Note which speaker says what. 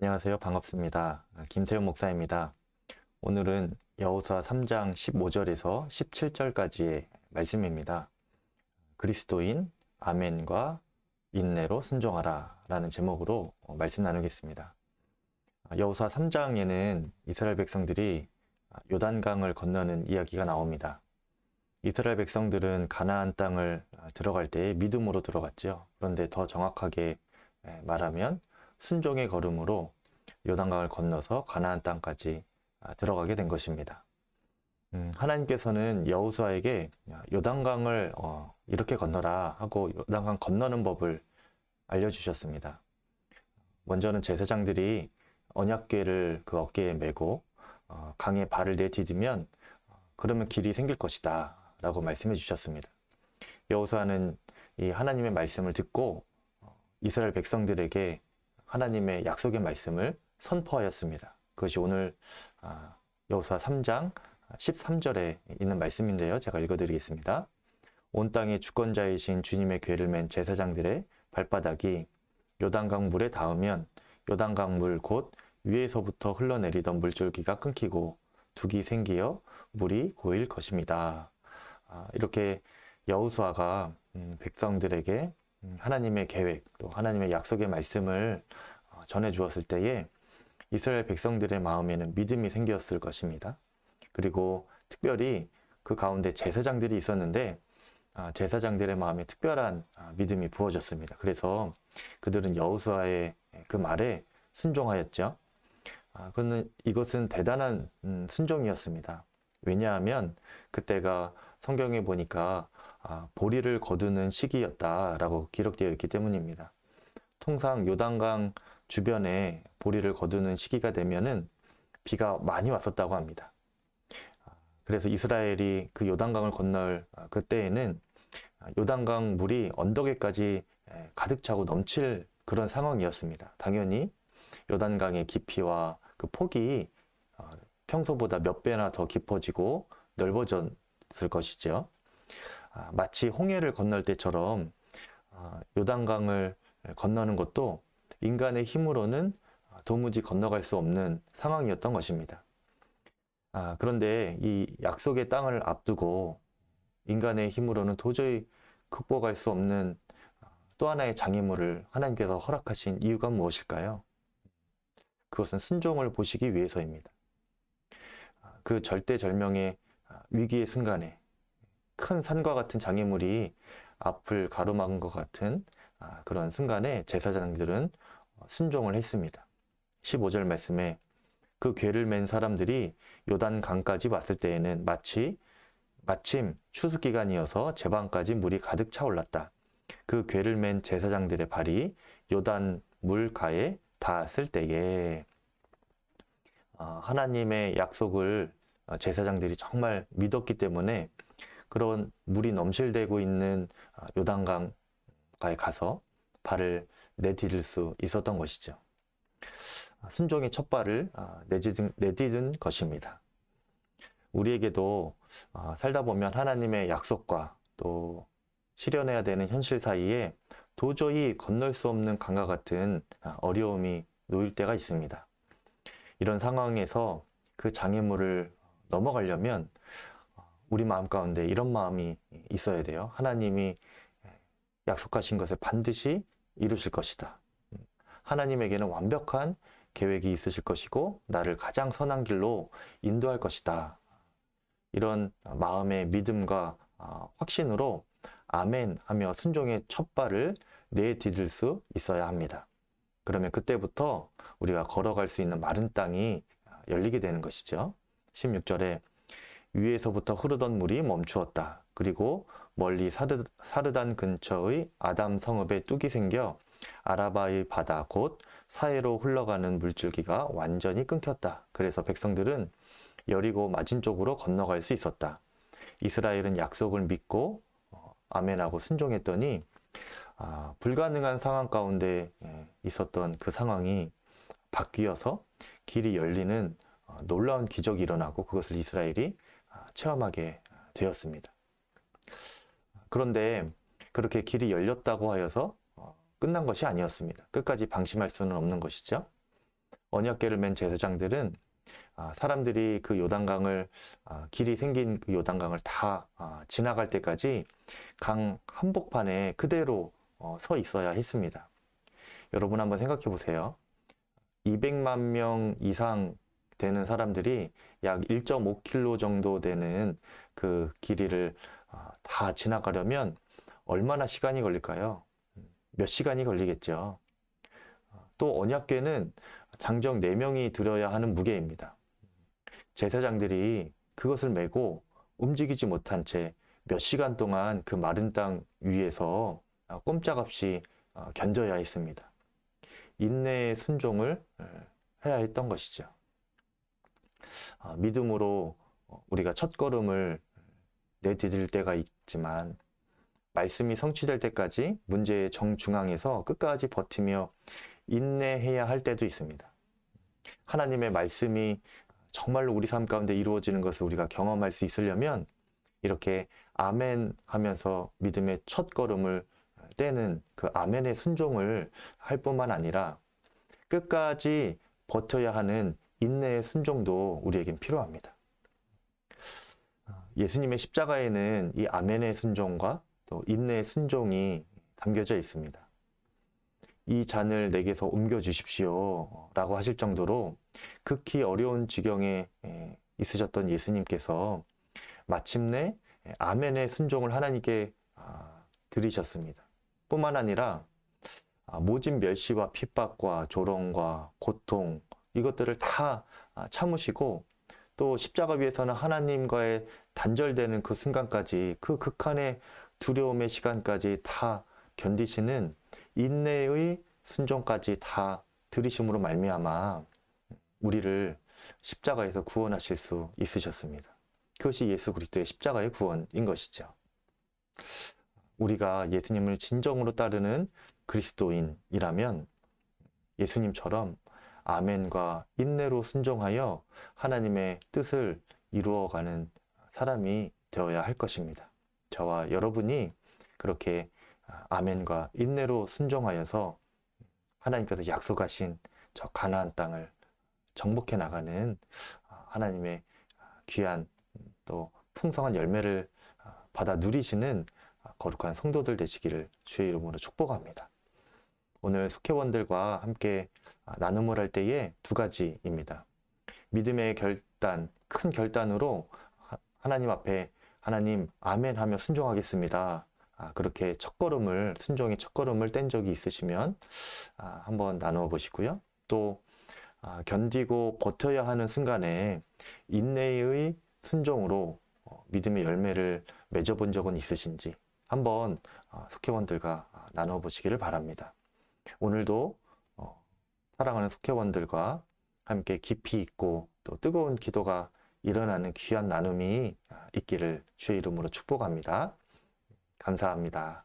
Speaker 1: 안녕하세요. 반갑습니다. 김태훈 목사입니다. 오늘은 여호수아 3장 15절에서 17절까지의 말씀입니다. 그리스도인 아멘과 인내로 순종하라 라는 제목으로 어, 말씀 나누겠습니다. 여호수아 3장에는 이스라엘 백성들이 요단강을 건너는 이야기가 나옵니다. 이스라엘 백성들은 가나안 땅을 들어갈 때 믿음으로 들어갔죠. 그런데 더 정확하게 말하면 순종의 걸음으로 요단강을 건너서 가나안 땅까지 들어가게 된 것입니다. 음, 하나님께서는 여호수아에게 요단강을 어, 이렇게 건너라 하고 요단강 건너는 법을 알려주셨습니다. 먼저는 제사장들이 언약궤를 그 어깨에 메고 어, 강에 발을 내디디면 어, 그러면 길이 생길 것이다 라고 말씀해 주셨습니다. 여호수아는 이 하나님의 말씀을 듣고 어, 이스라엘 백성들에게 하나님의 약속의 말씀을 선포하였습니다. 그것이 오늘 아, 여호수아 3장 13절에 있는 말씀인데요. 제가 읽어드리겠습니다. 온 땅의 주권자이신 주님의 괴를 맨 제사장들의 발바닥이 요단강 물에 닿으면 요단강 물 곧 위에서부터 흘러내리던 물줄기가 끊기고 둑이 생기어 물이 고일 것입니다. 아, 이렇게 여우수아가 음, 백성들에게 음, 하나님의 계획 또 하나님의 약속의 말씀을 어, 전해 주었을 때에 이스라엘 백성들의 마음에는 믿음이 생겼을 것입니다. 그리고 특별히 그 가운데 제사장들이 있었는데 아, 제사장들의 마음에 특별한 아, 믿음이 부어졌습니다. 그래서 그들은 여호수아의 그 말에 순종하였죠. 아, 그는 이것은 대단한 음, 순종이었습니다. 왜냐하면 그때가 성경에 보니까 보리를 거두는 시기였다라고 기록되어 있기 때문입니다. 통상 요단강 주변에 보리를 거두는 시기가 되면은 비가 많이 왔었다고 합니다. 그래서 이스라엘이 그 요단강을 건널 그때에는 요단강 물이 언덕에까지 가득 차고 넘칠 그런 상황이었습니다. 당연히 요단강의 깊이와 그 폭이 어, 평소보다 몇 배나 더 깊어지고 넓어졌을 것이죠. 아, 마치 홍해를 건널 때처럼 아, 요단강을 건너는 것도 인간의 힘으로는 도무지 건너갈 수 없는 상황이었던 것입니다. 아, 그런데 이 약속의 땅을 앞두고 인간의 힘으로는 도저히 극복할 수 없는 또 하나의 장애물을 하나님께서 허락하신 이유가 무엇일까요? 그것은 순종을 보시기 위해서입니다. 그 절대절명의 위기의 순간에 큰 산과 같은 장애물이 앞을 가로막은 것 같은 그런 순간에 제사장들은 순종을 했습니다. 15절 말씀에 그 괴를 맨 사람들이 요단 강까지 왔을 때에는 마치 마침 추수 기간이어서 제방까지 물이 가득 차올랐다. 그 괴를 맨 제사장들의 발이 요단 물가에 닿았을 때에 어, 하나님의 약속을 제사장들이 정말 믿었기 때문에 그런 물이 넘실대고 있는 어, 요단강가에 가서 발을 내디딜 수 있었던 것이죠. 순종의 첫 발을 어, 내디딘, 내디딘 것입니다. 우리에게도 살다 보면 하나님의 약속과 또 실현해야 되는 현실 사이에 도저히 건널 수 없는 강과 같은 어려움이 놓일 때가 있습니다. 이런 상황에서 그 장애물을 넘어가려면 우리 마음 가운데 이런 마음이 있어야 돼요. 하나님이 약속하신 것을 반드시 이루실 것이다. 하나님에게는 완벽한 계획이 있으실 것이고 나를 가장 선한 길로 인도할 것이다. 이런 마음의 믿음과 확신으로 아멘 하며 순종의 첫 발을 내디딜 수 있어야 합니다. 그러면 그때부터 우리가 걸어갈 수 있는 마른 땅이 열리게 되는 것이죠. 16절에 위에서부터 흐르던 물이 멈추었다. 그리고 멀리 사르, 사르단 근처의 아담 성읍에 뚝이 생겨 아라바의 바다 곧 사해로 흘러가는 물줄기가 완전히 끊겼다. 그래서 백성들은 여리고 맞은 쪽으로 건너갈 수 있었다. 이스라엘은 약속을 믿고 어, 아멘하고 순종했더니 아, 불가능한 상황 가운데 예, 있었던 그 상황이 바뀌어서 길이 열리는 어, 놀라운 기적이 일어나고 그것을 이스라엘이 아, 체험하게 되었습니다. 그런데 그렇게 길이 열렸다고 하여서 어, 끝난 것이 아니었습니다. 끝까지 방심할 수는 없는 것이죠. 언약궤를 맨 제사장들은 아, 사람들이 그 요단강을 아, 길이 생긴 그 요단강을 다 아, 지나갈 때까지 강 한복판에 그대로 어, 서 있어야 했습니다. 여러분 한번 생각해 보세요. 200만 명 이상 되는 사람들이 약 1.5km 정도 되는 그 길이를 아, 다 지나가려면 얼마나 시간이 걸릴까요? 몇 시간이 걸리겠죠. 또 언약궤는 장정 4명이 들어야 하는 무게입니다. 제사장들이 그것을 메고 움직이지 못한 채 몇 시간 동안 그 마른 땅 위에서 아, 꼼짝없이 어, 견뎌야 했습니다. 인내의 순종을 해야 했던 것이죠. 아, 믿음으로 우리가 첫 걸음을 내디딜 때가 있지만 말씀이 성취될 때까지 문제의 정중앙에서 끝까지 버티며 인내해야 할 때도 있습니다. 하나님의 말씀이 정말로 우리 삶 가운데 이루어지는 것을 우리가 경험할 수 있으려면 이렇게 아멘 하면서 믿음의 첫 걸음을 떼는 그 아멘의 순종을 할 뿐만 아니라 끝까지 버텨야 하는 인내의 순종도 우리에겐 필요합니다. 예수님의 십자가에는 이 아멘의 순종과 또 인내의 순종이 담겨져 있습니다. 이 잔을 내게서 옮겨 주십시오. 라고 하실 정도로 극히 어려운 지경에 있으셨던 예수님께서 마침내 아멘의 순종을 하나님께 아, 드리셨습니다. 뿐만 아니라 아, 모진 멸시와 핍박과 조롱과 고통 이것들을 다 아, 참으시고 또 십자가 위에서는 하나님과의 단절되는 그 순간까지 그 극한의 두려움의 시간까지 다 견디시는 인내의 순종까지 다 들이심으로 말미암아 우리를 십자가에서 구원하실 수 있으셨습니다. 그것이 예수 그리스도의 십자가의 구원인 것이죠. 우리가 예수님을 진정으로 따르는 그리스도인이라면 예수님처럼 아멘과 인내로 순종하여 하나님의 뜻을 이루어가는 사람이 되어야 할 것입니다. 저와 여러분이 그렇게 아멘과 인내로 순종하여서 하나님께서 약속하신 저 가나안 땅을 정복해 나가는 하나님의 귀한 또 풍성한 열매를 받아 누리시는 거룩한 성도들 되시기를 주의 이름으로 축복합니다. 오늘 속회원들과 함께 나눔을 할 때에 두 가지입니다. 믿음의 결단, 큰 결단으로 하나님 앞에 하나님 아멘 하며 순종하겠습니다. 아, 그렇게 첫 걸음을 순종의 첫 걸음을 뗀 적이 있으시면 아, 한번 나누어 보시고요. 또 아, 견디고 버텨야 하는 순간에 인내의 순종으로 어, 믿음의 열매를 맺어본 적은 있으신지 한번 어, 속회원들과 나누어 보시기를 바랍니다. 오늘도 어, 사랑하는 속회원들과 함께 깊이 있고 또 뜨거운 기도가 일어나는 귀한 나눔이 있기를 주의 이름으로 축복합니다. 감사합니다.